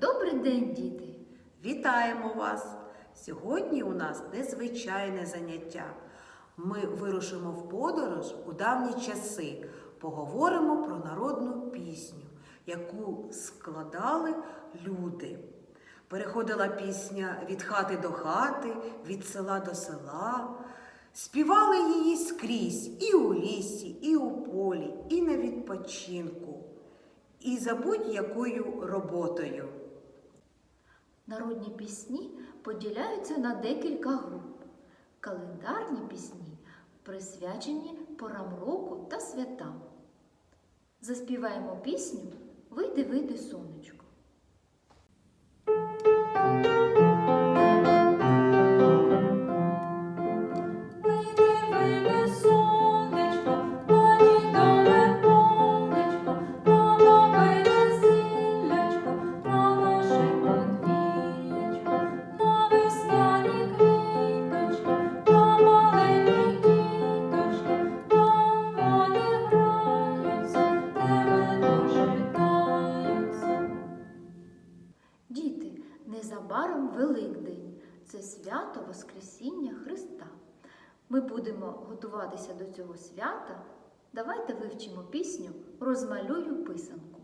Добрий день, діти! Вітаємо вас! Сьогодні у нас незвичайне заняття. Ми вирушимо в подорож у давні часи, поговоримо про народну пісню, яку складали люди. Переходила пісня від хати до хати, від села до села. Співали її скрізь і у лісі, і у полі, і на відпочинку, і за будь-якою роботою. Народні пісні поділяються на декілька груп. Календарні пісні присвячені порам року та святам. Заспіваємо пісню Вийди, вийди, сонечко. Незабаром Великдень це свято Воскресіння Христа. Ми будемо готуватися до цього свята. Давайте вивчимо пісню Розмалюю писанку.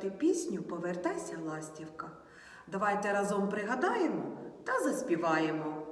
Почали пісню Повертайся, ластівка. Давайте разом пригадаємо та заспіваємо.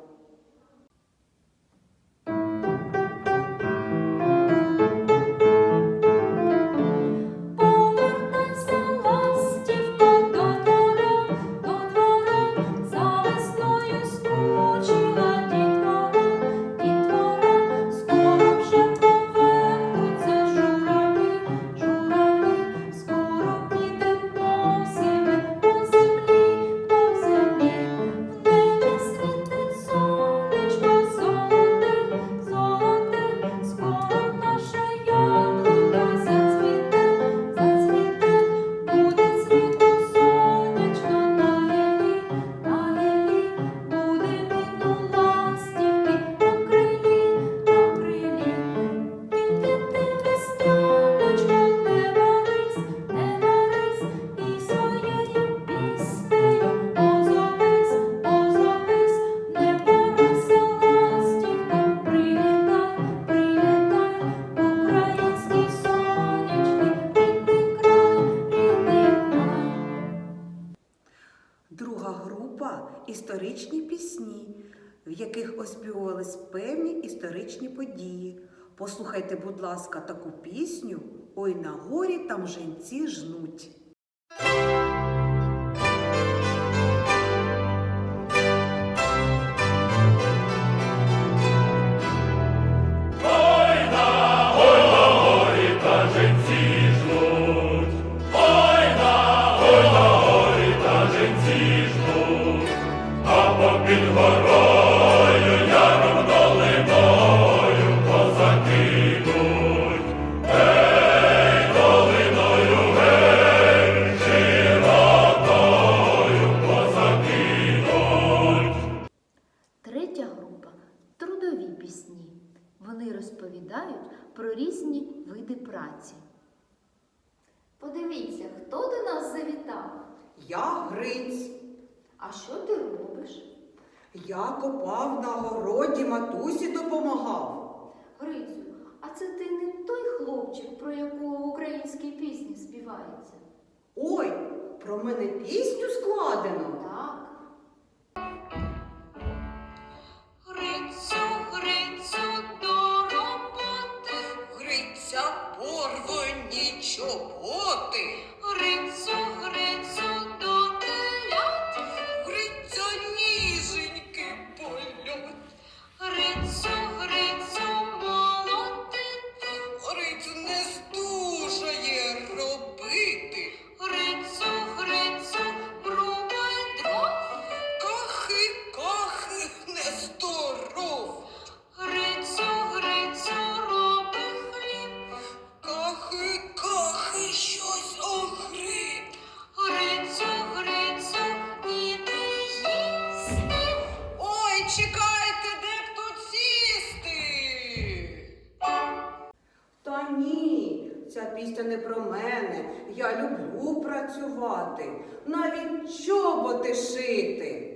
Історичні пісні, в яких оспівувались певні історичні події. Послухайте, будь ласка, таку пісню Ой на горі там женці жнуть. Я Гриць. А що ти робиш? Я копав на городі, матусі допомагав. Грицю, а це ти не той хлопчик, про якого в українській пісні співається? Ой, про мене пісню складено. істини про мене. Я люблю працювати, навіть чоботи шити.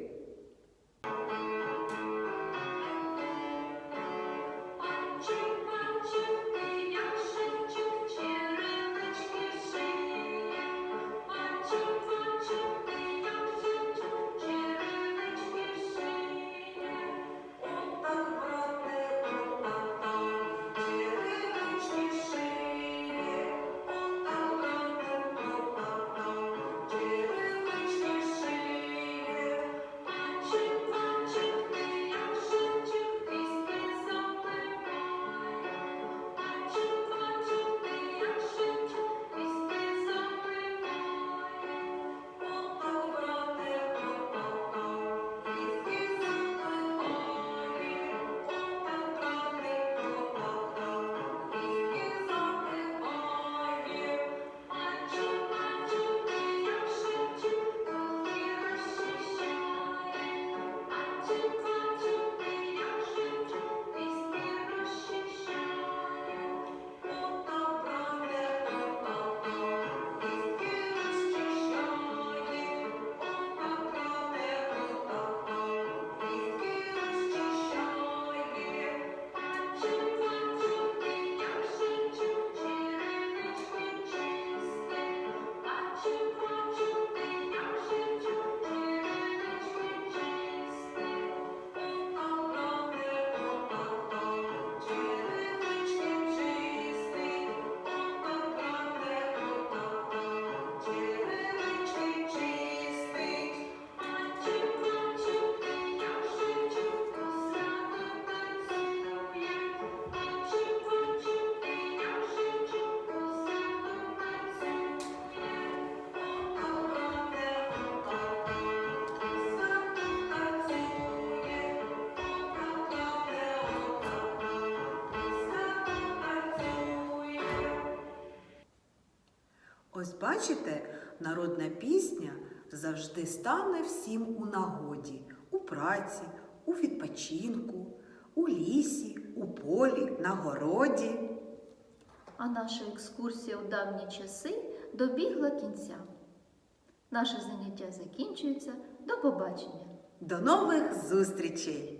бачите, народна пісня завжди стане всім у нагоді, у праці, у відпочинку, у лісі, у полі, на городі. А наша екскурсія у давні часи добігла кінця. Наше заняття закінчується. До побачення. До нових зустрічей!